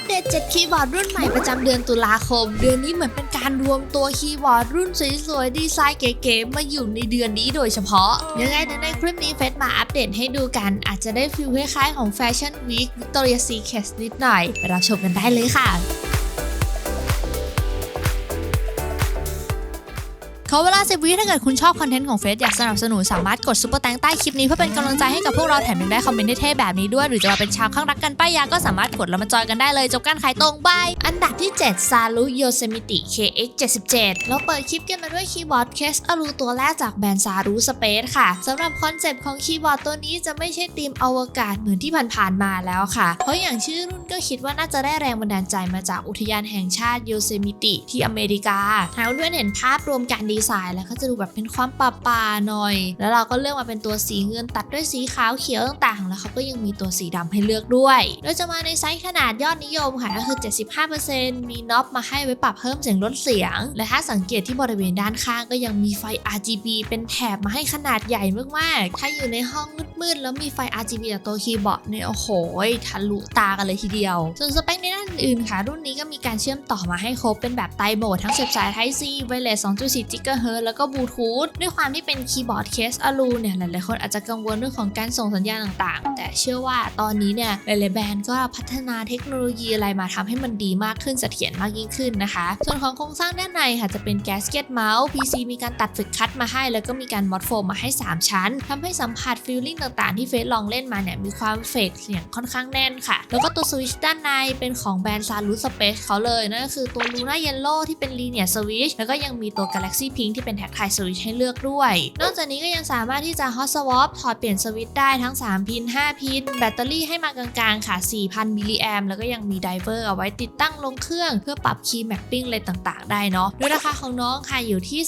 ปเดต 7 คีย์บอร์ดรุ่นใหม่ประจำเดือนตุลาคม เดือนนี้เหมือนเป็นการรวมตัวคีย์บอร์ดรุ่นสวยๆ ดีไซน์เก๋ๆ มาอยู่ในเดือนนี้โดยเฉพาะ ยังไงเดี๋ยวในคลิปนี้เฟซมาอัปเดตให้ดูกัน อาจจะได้ฟิลคล้ายๆของแฟชั่นวีควิกตอเรียซีเคสนิดหน่อย ไปรับชมกันได้เลยค่ะ ขอเวลา 10 วิถ้าเกิดคุณชอบคอนเทนต์ของเฟซอยากสนับสนุนสามารถกดซุปเปอร์แตงใต้คลิปนี้เพื่อเป็นกำลังใจให้กับพวกเราแถมยังได้คอมเมนต์เท่ๆแบบนี้ด้วย หรือจะมาเป็นชาวข้างรักกันป้ายยาก็สามารถกดแล้วมาจอยกันได้เลยจบการขายตรงบายอันดับที่ 7 ซารุโยเซมิติ KX 77เราเปิดคลิปกันมาด้วยคีย์บอร์ดเคสอลูตัวแรกจากแบรนด์ซารุสเปซค่ะสำหรับคอนเซปต์ของคีย์บอร์ดตัวนี้จะไม่ใช่ธีมอวกาศเหมือนที่ผ่านๆมาแล้วค่ะ เพราะอย่างชื่อรุ่นก็คิดว่าน่าจะได้แรงบันดาลใจมาจากอุทยานแห่งชาติโยเซมิติที่อเมริกาหากเพื่อนเห็นภาพรวมการดีไซน์แล้วก็จะดูแบบเป็นความป่าป่าๆหน่อย แล้วเราก็เลือกมาเป็นตัวสีเงินตัดด้วยสีขาวเขียวต่างๆ แล้วเขาก็ยังมีตัวสีดำให้เลือกด้วย โดยจะมาในไซส์ขนาดยอดนิยมค่ะก็คือ 75%มีน็อปมาให้ไว้ปรับเพิ่มเสียงลดเสียง และถ้าสังเกตที่บริเวณด้านข้างก็ยังมีไฟ RGB เป็นแถบมาให้ขนาดใหญ่มากๆ ถ้าอยู่ในห้องมืดๆแล้วมีไฟ RGB จากตัวคีย์บอร์ดเนี่ยโอ้โหทะลุตากันเลยทีเดียว ส่วนสเปคในด้านอื่นค่ะ รุ่นนี้ก็มีการเชื่อมต่อมาให้ครบเป็นแบบไตรโหมดทั้งเสียบสาย Type C ไวเลส2.4 GHz แล้วก็บลูทูธด้วยความที่เป็นคีย์บอร์ดเคสอลูเนี่ยหลายๆคนอาจจะกังวลเรื่องของการส่งสัญญาณต่างๆ แต่เชื่อว่าตอนนี้เนี่ยหลายๆแบรนด์ก็พัฒนาเทคโนโลยีอะไรมาทำให้มันดีมากขึ้นเสถียรมากยิ่งขึ้นนะคะ ส่วนของโครงสร้างด้านในค่ะจะเป็นแกสเก็ตเมาส์ PC มีการตัดฝึกคัดมาให้ แล้วก็มีการมอดโฟมมาให้ 3 ชั้นทำให้สัมผัสฟีลลิ่งต่างๆ ที่เฟซลองเล่นมาเนี่ยมีความเฟกเสียงค่อนข้างแน่นค่ะ แล้วก็ตัวสวิชด้านในเป็นของแบรนด์ซารุสเปซเขาเลยนั่นก็คือตัวลูน่าเยลโล่ที่เป็นลีเนียสวิชแล้วก็ยังมีตัว Galaxy P ที่เป็นแท็กไทสวิชให้เลือกด้วย นอกจากนี้ก็ยังสามารถที่จะ Hot Swap ถอดเปลี่ยนสวิตช์ได้ทั้ง 3 พิน 5 พิน แบตเตอรี่ให้มากลางๆ ค่ะ 4,000 มิลลิแอมแล้วก็ยังมีไดเวอร์เอาไว้ติดตั้งลงเครื่อง เพื่อปรับคีย์แมปปิ้งอะไรต่างๆ ได้เนาะโดยราคาของน้องค่ะอยู่ที่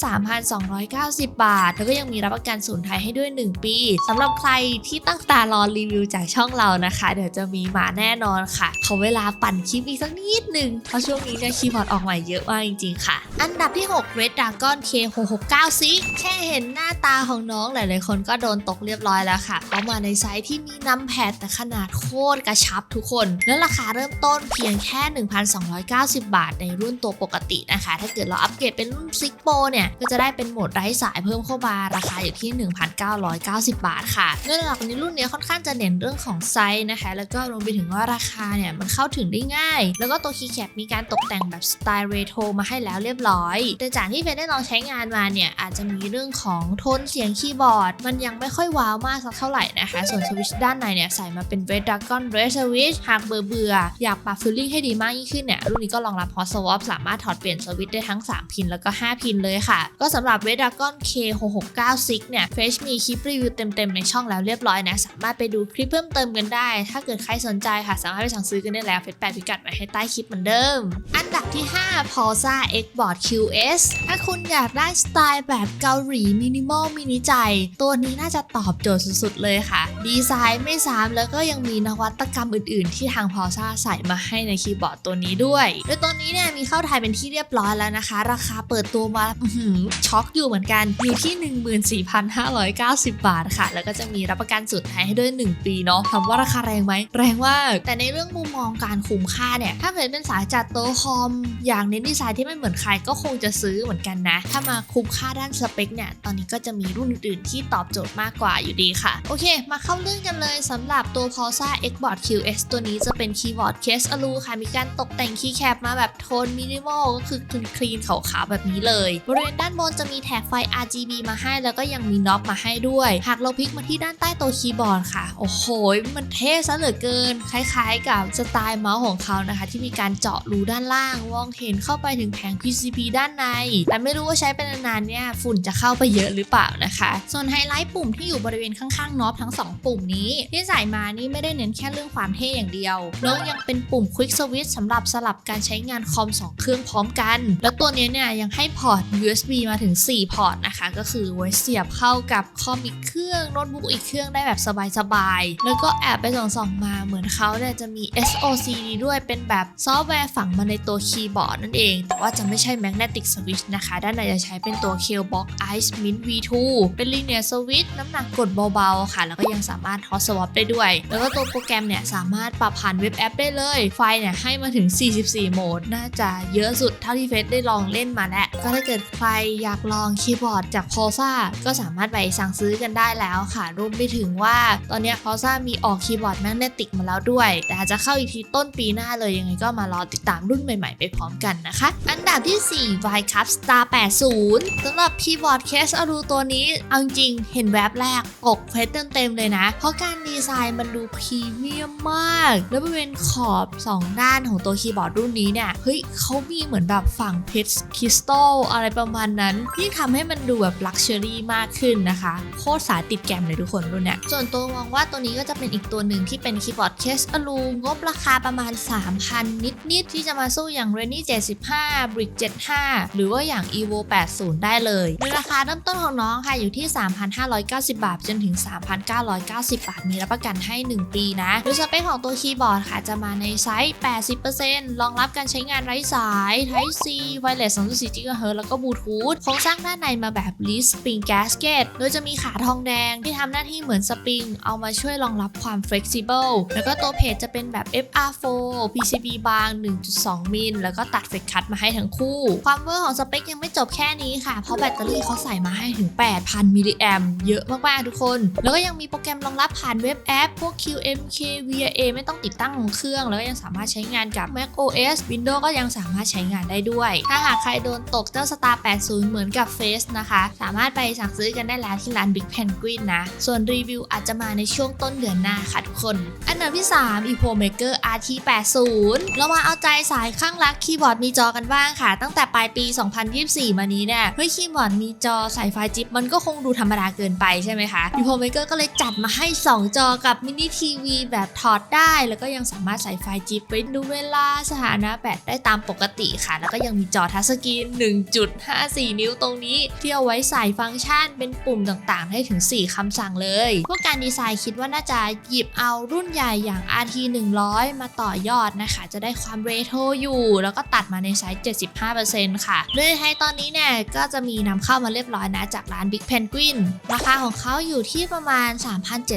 3,290 บาท แล้วก็ยังมีรับประกันศูนย์ไทยให้ด้วย 1 ปีสำหรับใครที่ตั้งตารอรีวิวจากช่องเรานะคะ เดี๋ยวจะมีมาแน่นอนค่ะขอเวลาปั่นคลิปอีกสักนิดหนึ่งเพราะช่วงนี้เนี่ยคีย์บอร์ดออกใหม่เยอะมากจริงๆค่ะ อันดับที่ 6 Red Dragon 669ซิแค่เห็นหน้าตาของน้องหลายๆคนก็โดนตกเรียบร้อยแล้วค่ะเขามาในไซส์ที่มีนัมแพดแต่ขนาดโคตรกระชับทุกคน แล้วราคาเริ่มต้นเพียงแค่ 1,290 บาทในรุ่นตัวปกตินะคะ ถ้าเกิดเราอัปเกรดเป็นรุ่นซิกโปเนี่ย ก็จะได้เป็นโหมดไร้สายเพิ่มเข้ามาราคาอยู่ที่ 1,990 บาทค่ะโดยหลักในรุ่นนี้ค่อนข้างจะเน้นเรื่องของไซส์นะคะ แล้วก็รวมไปถึงว่าราคาเนี่ยมันเข้าถึงได้ง่าย แล้วก็ตัวคีย์แคปมีการตกแต่งแบบสไตล์เรโทรมาให้แล้วเรียบร้อยแต่จากที่เฟนได้ลองใช้งานงานมาเนี่ยอาจจะมีเรื่องของโทนเสียงคีย์บอร์ด มันยังไม่ค่อยว้าวมากสักเท่าไหร่นะคะ ส่วนสวิตช์ด้านในเนี่ยใส่มาเป็น Red Dragon Red Switch หากเบื่อเบื่ออยากปรับฟิลลิ่งให้ดีมากยิ่งขึ้นเนี่ยรุ่นนี้ก็รองรับ Hot Swap สามารถถอดเปลี่ยนสวิตช์ได้ทั้ง 3 พินแล้วก็ 5 พินเลยค่ะ ก็สำหรับ Red Dragon K669 เนี่ยเฟชมีคลิปรีวิวเต็มๆในช่องแล้วเรียบร้อยนะสามารถไปดูคลิปเพิ่มเติมกันได้ ถ้าเกิดใครสนใจค่ะ สามารถไปสั่งซื้อกันได้แล้วเฟซแปะพิกัดไว้ให้ใต้คลิปเหมือนเดิม อันดับที่ 5 p u l s a Xboard QS ถ้าคุณอยากได้สไตล์แบบเกาหลีมินิมอลมินิใจ ตัวนี้น่าจะตอบโจทย์สุดๆเลยค่ะ ดีไซน์ไม่ซ้ำแล้วก็ยังมีนวัตกรรมอื่นๆ ที่ทาง Pulsar ใส่มาให้ในคีย์บอร์ดตัวนี้ด้วย โดยตัวนี้เนี่ยมีเข้าไทยเป็นที่เรียบร้อยแล้วนะคะ ราคาเปิดตัวมาช็อกอยู่เหมือนกันอยู่ที่ 14,590 บาทค่ะ แล้วก็จะมีรับประกันสุดไทยให้ด้วย 1 ปีเนาะถามว่าราคาแรงไหมแรงมากแต่ในเรื่องมุมมองการคุ้มค่าเนี่ยถ้าเป็นเป็นสายจัดโต๊ะคอม อย่างเน้นดีไซน์ที่ไม่เหมือนใครก็คงจะซื้อเหมือนกันนะถ้ามาคุ้มค่าด้านสเปคเนี่ย ตอนนี้ก็จะมีรุ่นอื่นที่ตอบโจทย์มากกว่าอยู่ดีค่ะ โอเค มาเข้าเรื่องกันเลยสำหรับตัว p u l s a Xboard QS ตัวนี้จะเป็นคีย์บอร์ดเคสอลูค่ะ มีการตกแต่งคีย์แคปมาแบบโทนมินิมอลก็คือคลีนๆขาวๆแบบนี้เลย บริเวณด้านบนจะมีแถบไฟ RGB มาให้ แล้วก็ยังมีน็อปมาให้ด้วย หากเราพลิกมาที่ด้านใต้ตัวคีย์บอร์ดค่ะ โอ้โห มันเท่ซะเหลือเกิน คล้ายๆ กับสไตล์เมาส์ของเขานะคะ ที่มีการเจาะรูด้านล่าง มองเห็นเข้าไปถึงแผง PCB ด้านใน แต่ไม่รู้ว่าใช้เป็นนานๆเนี่ยฝุ่นจะเข้าไปเยอะหรือเปล่านะคะ ส่วนไฮไลท์ปุ่มที่อยู่บริเวณข้างๆน็อปทั้ง 2 ปุ่มนี้ ที่ใส่มานี่ไม่ได้เน้นแค่เรื่องความเท่อย่างเดียวแล้วยังเป็นปุ่ม Quick Switch สำหรับสลับการใช้งานคอม 2 เครื่องพร้อมกัน แล้วตัวนี้เนี่ยยังให้พอร์ต USB มาถึง 4 พอร์ตนะคะ ก็คือไว้เสียบเข้ากับคอมอีกเครื่องโน้ตบุ๊กอีกเครื่องได้แบบสบายๆแล้วก็แอบไปส่องๆมาเหมือนเขาเนี่ยจะมี SOC ด้วยเป็นแบบซอฟต์แวร์ฝังมาในตัวคีย์บอร์ดนั่นเอง แต่ว่าจะไม่ใช่ Magnetic Switch นะคะ ด้านในจะใช้เป็นตัว k e l b o x Ice Mint V2 เป็น Linear Switch น้ำหนักกดเบาๆ ค่ะ แล้วก็ยังสามารถ Hot Swap ได้ด้วย แล้วก็ตัวโปรแกรมเนี่ยสามารถปรับผ่านเว็บแอปได้เลย ไฟเนี่ยให้มาถึง 44 โหมด น่าจะเยอะสุดเท่าที่เฟซได้ลองเล่นมาแล้ว ก็ถ้าเกิดใครอยากลองคีย์บอร์ดจาก Pulsa ก็สามารถไปสั่งซื้อกันได้แล้วค่ะ รวมไปถึงว่าตอนเนี้ย Pulsa มีออกคีย์บอร์ดแมกเนติกมาแล้วด้วย แต่อาจจะเข้าอีกทีต้นปีหน้าเลยยังไงก็มารอติดตามรุ่นใหม่ ๆ ไปพร้อมกันนะคะ อันดับที่4 y c u p Star 80สำหรับคีย์บอร์ดเคสอ r ูตัวนี้เอาจริงเห็นแวบแรกอกเพชรเต็มๆเลยนะ เพราะการดีไซน์มันดูพรีเมียมมาก แล้วบริเวณขอบ 2 ด้านของตัวคีย์บอร์ดรุ่นนี้เนี่ย เฮ้ยเขามีเหมือนแบบฝั่งเพชรคริสตัลอะไรประมาณนั้น ที่ทำให้มันดูแบบลักชัวรี่มากขึ้นนะคะ โคตรสายติดแกมเลยทุกคนรุ่นเนี้ยส่วนตัวมองว่าตัวนี้ก็จะเป็นอีกตัวหนึ่งที่เป็นคีย์บอร์ดเคสอ r ูงบราคาประมาณ 3,000 นิดๆที่จะมาสู้อย่าง r e n y 75 Brick 75 หรือว่าอย่าง evo 80 ได้เลยในราคาเริ่มต้นของน้องค่ะอยู่ที่ 3,590 บาท จนถึง 3,990 บาท มีรับประกันให้ 1 ปีนะโดยสเปคของตัวคีย์บอร์ดค่ะจะมาในไซส์ 80%รองรับการใช้งานไร้สาย Type C Wireless 2.4 GHz แล้วก็บลูทูธโครงสร้างด้านในมาแบบ l e a s Spring Gasket โดยจะมีขาทองแดงที่ทำหน้าที่เหมือนสปริง เอามาช่วยรองรับความ flexible แล้วก็ตัวเพจจะเป็นแบบ FR4 PCB บาง 1.2 มิล แล้วก็ตัดเฟกคัตมาให้ทั้งคู่ ความเวอร์ของสเปคยังไม่จบแค่นี้ค่ะ เพราะแบตเตอรี่เขาใส่มาให้ถึง 8,000 มิลลิแอมเยอะมากๆทุกคน แล้วก็ยังมีโปรแกรมรองรับผ่านเว็บแอป พวก QMK VIA ไม่ต้องติดตั้งของเครื่อง แล้วก็ยังสามารถใช้งานกับ Mac OS Windows ก็ยังสามารถใช้งานได้ด้วย ถ้าหากใครโดนตกเจ้า Star 80 เหมือนกับ Face นะคะ สามารถไปสั่งซื้อกันได้แล้วที่ร้าน Big Penguin นะ ส่วนรีวิวอาจจะมาในช่วงต้นเดือนหน้าค่ะทุกคน อันดับที่ 3 Epo Maker RT 80เรามาเอาใจสายข้างรักคีย์บอร์ดมีจอกันบ้างค่ะ ตั้งแต่ปลายปี 2024 มานี้เนี่ยเฮ้ยคีย์บอร์ดมีจอใส่ไฟจิ๊บมันก็คงดูธรรมดาเกินไปใช่ไหมคะ Epo Maker ก็เลยจัดมาให้ 2 จอกับมินิทีวีแบบถอดได้ แล้วก็ยังสามารถใส่ไฟจิ๊บไปดูเวลาสถานะแบตได้ตามปกติค่ะ แล้วก็ยังมีจอทัชสกรีน 1.54 นิ้วตรงนี้ ที่เอาไว้ใส่ฟังก์ชันเป็นปุ่มต่างๆให้ถึง 4คำสั่งเลย พวกการดีไซน์คิดว่าน่าจะหยิบเอารุ่นใหญ่อย่าง RT 100 มาต่อยอดนะคะ จะได้ความเรโทรอยู่ แล้วก็ตัดมาในไซส์ 75%ค่ะ โดยในไทยตอนนี้เนี่ยก็จะมีนำเข้ามาเรียบร้อยนะ จากร้าน Big Penguin ราคาของเขาอยู่ที่ประมาณ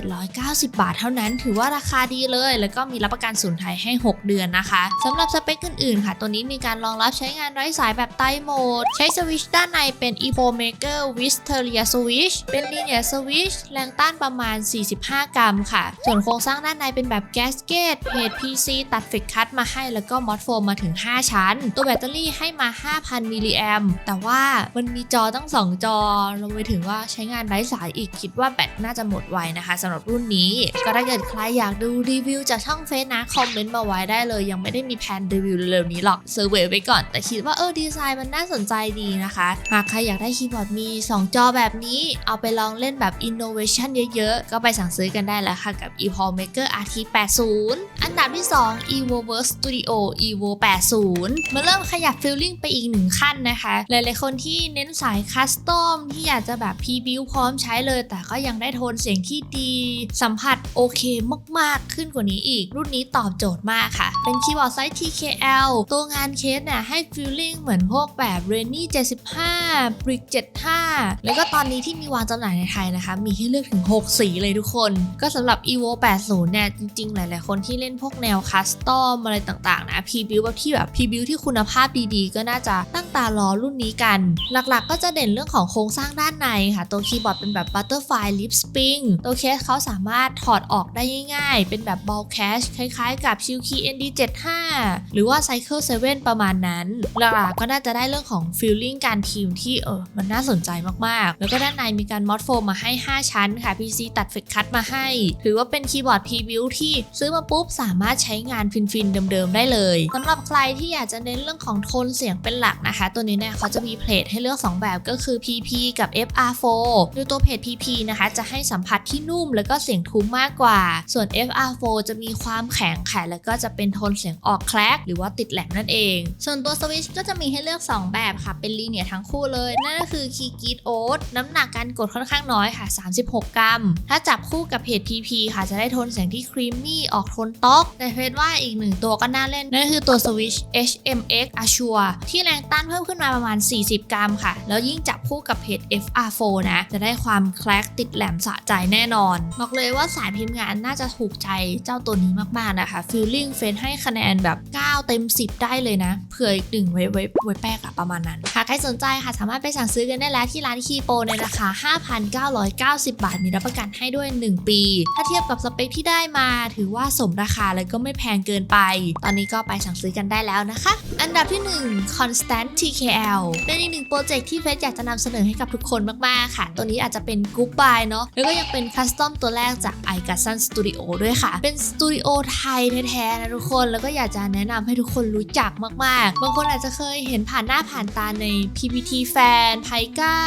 3,790 บาทเท่านั้น ถือว่าราคาดีเลย แล้วก็มีรับประกันศูนไทยให้ 6 เดือนนะคะสำหรับสเปคอื่นๆ ค่ะ ตัวนี้มีการรองรับใช้งานไร้สายแบบไต้โหมด ใช้สวิชด้านในเป็น Evo Maker Wisteria Switch เป็น Linear Switch แรงต้านประมาณ 45 กรัมค่ะ ส่วนโครงสร้างด้านในเป็นแบบ Gasket เพจ PC ตัดเฟกคัตมาให้แล้วก็มอดโฟมมาถึง 5 ชั้น ตัวแบตเตอรี่ให้มา 5,000 มิลลิแอมแต่ว่าามันมีจอตั้ง 2 จอรวมไปถึงว่าใช้งานไร้สายอีกคิดว่าแบตน่าจะหมดไวนะคะสำหรับรุ่นนี้ ก็ถ้าเกิดใครอยากดูรีวิวจากช่องเฟซนะคอมเมนต์มาไว้ได้เลย ยังไม่ได้มีแผนรีวิวเร็วๆนี้หรอกเซอร์เวยไว้ก่อน แต่คิดว่าเออดีไซน์มันน่าสนใจดีนะคะ หากใครอยากได้คีย์บอร์ดมี 2 จอแบบนี้ เอาไปลองเล่นแบบ innovation เยอะๆ ก็ไปสั่งซื้อกันได้แล้วค่ะกับ ePol Maker RT 80อันดับที่ 2 evoverse studio evo 80มาเริ่มขยับฟิลลิ่งไปอีกหนึ่งขั้นนะคะหลายๆคนนที่เน้นสายคัสตอมที่อยากจะแบบ P-Build พร้อมใช้เลย แต่ก็ยังได้โทนเสียงที่ดี สัมผัสโอเคมากๆ ขึ้นกว่านี้อีก รุ่นนี้ตอบโจทย์มากค่ะ เป็นคีย์บอร์ดไซส์ TKL ตัวงานเคสเนี่ยให้ฟิลลิ่งเหมือนพวกแบบ r e n y 75 Brick 75 แล้วก็ตอนนี้ที่มีวางจำหน่ายในไทยนะคะ มีให้เลือกถึง 6 สีเลยทุกคน ก็สำหรับ evo 80เนี่ยจริงๆ หลายๆ คนที่เล่นพวกแนวคัสตอมอะไรต่างๆนะ P-Build แบบที่แบบ P-Build ที่คุณภาพดีๆ ก็น่าจะตั้งตารอรุ่นนี้กันหลักๆ ก็จะเด่นเรื่องของโครงสร้างด้านในค่ะ ตัวคีย์บอร์ดเป็นแบบ Butterfly Lip Spring ตัวเคสเขาสามารถถอดออกได้ง่ายๆ เป็นแบบ Ball Cache คล้ายๆ กับ Shilkey ND75 หรือว่า Cycle 7 ประมาณนั้น หลักๆ ก็น่าจะได้เรื่องของ feeling การทีมที่เออ มันน่าสนใจมากๆ แล้วก็ด้านในมีการมอดโฟมมาให้ 5 ชั้นค่ะ PC ตัดเฟกคัตมาให้ ถือว่าเป็นคีย์บอร์ด P-Build ที่ซื้อมาปุ๊บสามารถใช้งานฟินๆเดิมๆได้เลยสำหรับใครที่อยากจะเน้นเรื่องของโทนเสียงเป็นหลักนะคะ ตัวนี้เนี่ยเขาจะมีเพลทให้เลือก 2 แบบก็คือ PP กับ FR4 โดยตัวเพจ PP นะคะจะให้สัมผัสที่นุ่มแล้วก็เสียงทุ้มมากกว่า ส่วน FR4 จะมีความแข็งแข็งแล้วก็จะเป็นโทนเสียงออกแคลกหรือว่าติดแหลมนั่นเอง ส่วนตัวสวิชก็จะมีให้เลือก 2 แบบค่ะ เป็นลีเนียทั้งคู่เลย นั่นก็คือ Key Git Oat น้ำหนักการกดค่อนข้างน้อยค่ะ 36กรัรัม ถ้าจับคู่กับเพจ PP ค่ะจะได้โทนเสียงที่ครีมมี่ออกโทนต๊อกแต่เฟซว่าอีกหนึ่งตัวก็น่าเล่นนั่นคือตัว Switch HMX Assure ที่แรงต้านเพิ่มขึ้นมาประมาณ 40กรัมค่ะ แล้วยิ่งจับคู่กับเพจ FR4 นะ จะได้ความแคลกติดแหลมสะใจแน่นอน บอกเลยว่าสายพิมพ์งานน่าจะถูกใจเจ้าตัวนี้มากๆนะคะฟิลลิ่งเฟนให้คะแนนแบบ9 เต็ม 10 ได้เลยนะเผื่ออีกหนึ่งไว้ไว้ไว้แป๊กอะประมาณนั้นค่ะใครสนใจค่ะสามารถไปสั่งซื้อกันได้แล้วที่ร้านคีโปในราคา 5,990 บาทมีรับประกันให้ด้วย 1 ปี ถ้าเทียบกับสเปคที่ได้มา ถือว่าสมราคาเลยก็ไม่แพงเกินไป ตอนนี้ก็ไปสั่งซื้อกันได้แล้วนะคะ อันดับที่ 1 Constant TKL เป็นอีกหนึ่งโปรเจกต์ที่เฟสอยากจะนำเสนอให้กับทุกคนมากๆค่ะ ตัวนี้อาจจะเป็นกรุ๊ปบายเนาะแล้วก็ยังเป็นคัสตอมตัวแรกจาก i g a s o n Studio ด้วยค่ะ เป็นสตูดิโอไทยแท้ๆนะทุกคนแล้วก็อยากจะแนะนำให้ทุกคนรู้จักมากๆ บางคนอาจจะเคยเห็นผ่านหน้าผ่านตาใน PPT Fan ไ i ก้า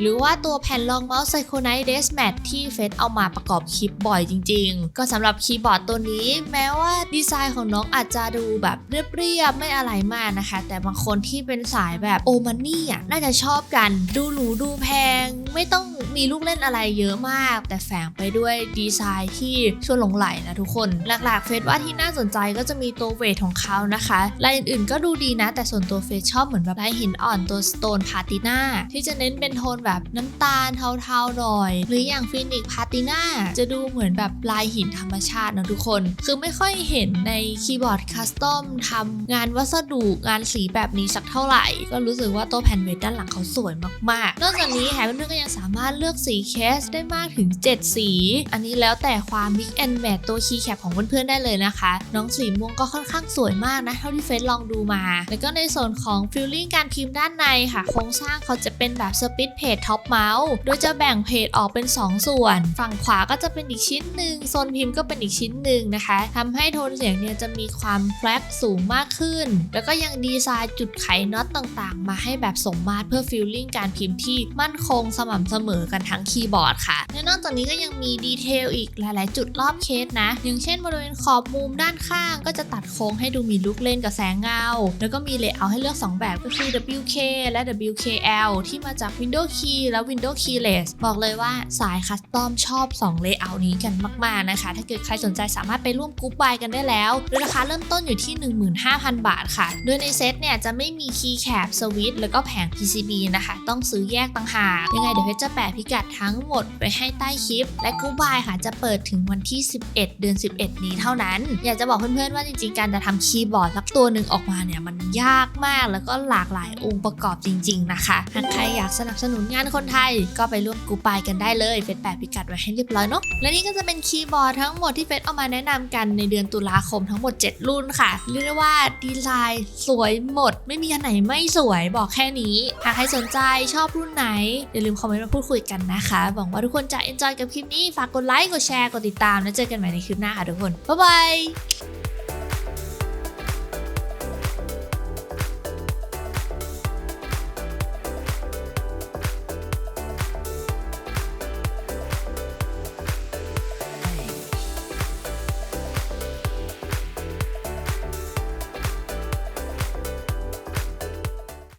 หรือว่าตัวแผ่นรองเมาส์ Psychonite Desk Mat ที่เฟสเอามาประกอบคลิปบ่อยจริง ๆ ก็สำหรับคีย์บอร์ดตัวนี้แม้ว่าดีไซน์ของน้องอาจจะดูแบบเรียบๆไม่อะไรมากนะคะ แต่บางคนที่เป็นสายแบบโอมันนี่อะน่าจะชอบกันดูหรูดูแพง ไม่ต้องมีลูกเล่นอะไรเยอะมาก แต่แฝงไปด้วยดีไซน์ที่ชวนหลงไหลนะทุกคน หลักๆเฟสว่าที่น่าสนใจก็จะมีตัวเวทของเขานะคะลายอื่นๆก็ดูดีนะ แต่ส่วนตัวเฟสชอบเหมือนแบบลายหินอ่อนตัวสโตนพาติน่าที่จะเน้นเป็นโทนแบบน้ำตาลเทาๆหน่อย หรืออย่างฟินิกพาติน่าจะดูเหมือนแบบลายหินธรรมชาตินะทุกคน คือไม่ค่อยเห็นในคีย์บอร์ดคัสตอมทำงานวัสดุงานสีแบบนี้สักเท่าไหร่ ก็รู้สึกว่าตัวแผ่นเวทด้านหลังเขาสวยมากๆ นอกจากนี้แฮมเพื่อนก็ยังสามารถเลือกสีเคสได้มากถึง 7 สี อันนี้แล้วแต่ความ mix and match ตัวคีย์แคปของเพื่อนๆได้เลยนะคะ น้องสีม่วงก็ค่อนข้างสวยมากนะเท่าที่เฟซลองดูมา แล้วก็ในส่วนของ feeling การพิมพ์ด้านในค่ะ โครงสร้างเขาจะเป็นแบบ split page top mouse โดยจะแบ่งเพจออกเป็น 2 ส่วน ฝั่งขวาก็จะเป็นอีกชิ้นหนึ่งโซนพิมพ์ก็เป็นอีกชิ้นหนึ่งนะคะทำให้โทนเสียงเนี่ยจะมีความแฟลกสูงมากขึ้น แล้วก็ยังดีไซน์จุดไขน็อตต่างๆ มาให้แบบสมมาตรเพื่อ feeling การพิมพ์ที่มั่นคงสม่ำเสมอกันทั้งคีย์บอร์ดค่ะและนอกจากนี้ก็ยังมีดีเทลอีกหลาย ๆ จุดรอบเคสนะ อย่างเช่นบริเวณขอบมุมด้านข้างก็จะตัดโค้งให้ดูมีลูกเล่นกับแสงเงา แล้วก็มีเลเยอร์ให้เลือก 2 แบบก็คือ WK และ WKL ที่มาจาก Windows Key และ Windows Keyless บอกเลยว่าสายคัสตอมชอบ 2 เลเยอร์นี้กันมากๆนะคะ ถ้าเกิดใครสนใจสามารถไปร่วมกรุ๊ปบายกันได้แล้วโดยราคาเริ่มต้นอยู่ที่ 15,000 บาทค่ะ โดยในเซตเนี่ยจะไม่มีคีย์แคปสวิตช์แล้วก็แผง PCB นะคะ ต้องซื้อแยกต่างหากยังไงเดี๋ยวเพชรจะแปะพิกัดทั้งหมดไปให้ใต้คลิป และกรุ๊ปบายค่ะจะเปิดถึงวันที่ 11 เดือน 11 นี้เท่านั้น อยากจะบอกเพื่อนๆว่าจริงๆการจะทำคีย์บอร์ดสักตัวหนึ่งออกมาเนี่ยมันยากมากแล้วก็หลากหลายองค์ประกอบจริง ๆ นะคะหากใครอยากสนับสนุนงานคนไทย ก็ไปร่วมกรุ๊ปายกันได้เลยเฟซแปะพิกัดไว้ให้เรียบร้อยเนาะและนี่ก็จะเป็นคีย์บอร์ดทั้งหมดที่เฟซเอามาแนะนำกันในเดือนตุลาคมทั้งหมด 7 รุ่นค่ะเรียกได้ว่าดีไซน์สวยหมด ไม่มีอันไหนไม่สวยบอกแค่นี้หากใครสนใจชอบรุ่นไหนอย่าลืมคอมเมนต์มาพูดคุยกันนะคะหวังว่าทุกคนจะ enjoy กับคลิปนี้ฝากกดไลค์กดแชร์กดติดตามแล้วเจอกันใหม่ในคลิปหน้าค่ะทุกคนบ๊ายบาย